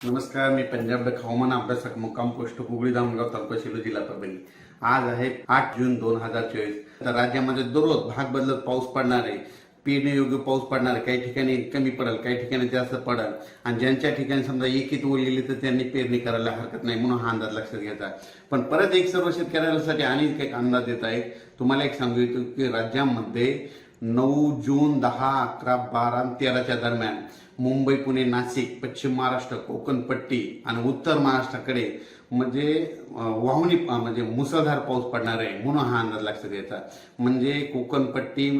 नमस्कार मी पंजाब हवामान अभ्यासक मुक्काम पोस्ट हुगळी धामगाव तालुका शिलो जिल्हा परभणी. आज आहे आठ जून दोन हजार चोवीस. तर राज्यामध्ये दररोज भाग बदलत पाऊस पडणार आहे. पेरणी योग्य पाऊस पडणार आहे. काही ठिकाणी कमी पडेल काही ठिकाणी जास्त पडेल. आणि ज्यांच्या ठिकाणी समजा एकीत ओढलेली तर त्यांनी पेरणी करायला हरकत नाही म्हणून हा अंदाज लक्षात घ्यायचा. पण परत एक सर्व शेतकऱ्यांसाठी आणि एक अंदाज देत आहे तुम्हाला एक सांगू इच्छितो की राज्यामध्ये नऊ जून दहा अकरा बारा तेराच्या दरम्यान मुंबई पुणे नाशिक पश्चिम महाराष्ट्र कोकण पट्टी आणि उत्तर महाराष्ट्राकडे म्हणजे वाहुनी म्हणजे मुसळधार पाऊस पडणार आहे म्हणून हा अंदाज लक्षात घ्यायचा म्हणजे कोकणपट्टी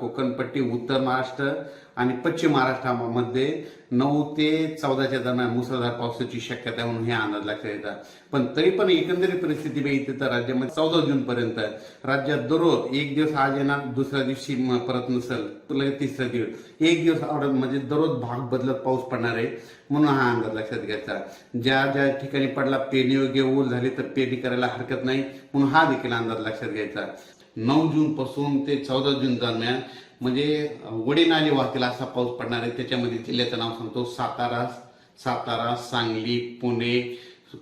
कोकणपट्टी उत्तर महाराष्ट्र आणि पश्चिम महाराष्ट्रामध्ये नऊ ते चौदाच्या दरम्यान मुसळधार पावसाची शक्यता म्हणून हे अंदाज लक्षात घ्यायचा पण तरी पण एकंदरीत परिस्थिती बघितली तर राज्यामध्ये चौदा जून पर्यंत राज्यात दररोज एक दिवस आज येणार दुसऱ्या दिवशी परत नसेल लगेच तिसरा दिवस. एक दिवस आवडत म्हणजे दररोज भाग बदलत पाऊस पडणार आहे म्हणून हा अंदाज लक्षात घ्यायचा. ज्या ज्या ठिकाणी पडला पेरणी योग्य ओल झाली तर पेरणी करायला हरकत नाही. म्हणून हा देखील अंदाज लक्षात घ्यायचा. नऊ जून पासून ते चौदा जून दरम्यान म्हणजे वडीनाली वाहतील असा पाऊस पडणार आहे. त्याच्यामध्ये जिल्ह्याचं नाव सांगतो. सातारा सातारा सांगली पुणे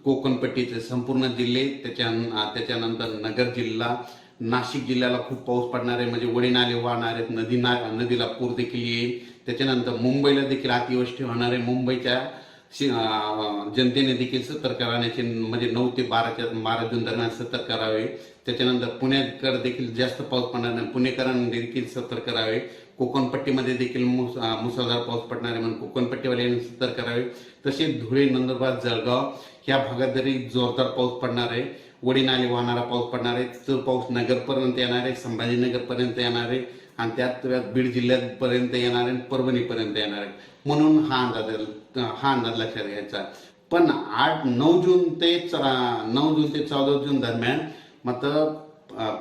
कोकणपट्टीचे संपूर्ण जिल्हे त्याच्या त्याच्यानंतर नगर जिल्हा नाशिक जिल्ह्याला खूप पाऊस पडणार आहे. म्हणजे वडीनाले वाहणार आहेत. नदी ना नदीला पूर देखील येईल. त्याच्यानंतर मुंबईला देखील अतिवृष्टी होणार आहे. मुंबईच्या जनतेने देखील सतर्क कराण्याचे म्हणजे नऊ ते बाराच्या बारा जून दरम्यान सतर्क करावे त्याच्यानंतर पुण्याकर देखील जास्त पाऊस पडणार नाही. पुणेकरांनी देखील सतर्क करावे कोकणपट्टीमध्ये देखील मुस- मुसळधार पाऊस पडणार आहे म्हणून कोकणपट्टीवाल्यांनी सतर्क करावे तसेच धुळे नंदुरबार जळगाव या भागात जरी जोरदार पाऊस पडणार आहे वडी नाले वाहणारा पाऊस पडणार आहे. तो पाऊस नगरपर्यंत येणार आहे संभाजीनगरपर्यंत येणार आहे आणि त्यात बीड जिल्ह्यापर्यंत येणार आहे परभणीपर्यंत येणार आहे. म्हणून हा अंदाज हा अंदाज लक्षात घ्यायचा. पण आठ नऊ जून ते नऊ जून ते चौदा जून दरम्यान मात्र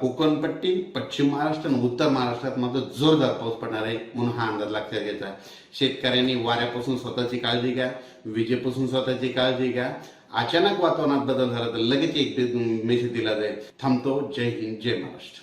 कोकणपट्टी पश्चिम महाराष्ट्र आणि उत्तर महाराष्ट्रात मात्र जोरदार पाऊस पडणार आहे म्हणून हा अंदाज लक्षात घ्यायचा. शेतकऱ्यांनी वाऱ्यापासून स्वतःची काळजी घ्या विजेपासून स्वतःची काळजी घ्या. अचानक वातावरणात बदल झाला तर लगेच एक मेसेज दिला जाईल थांबतो जय हिंद जय महाराष्ट्र.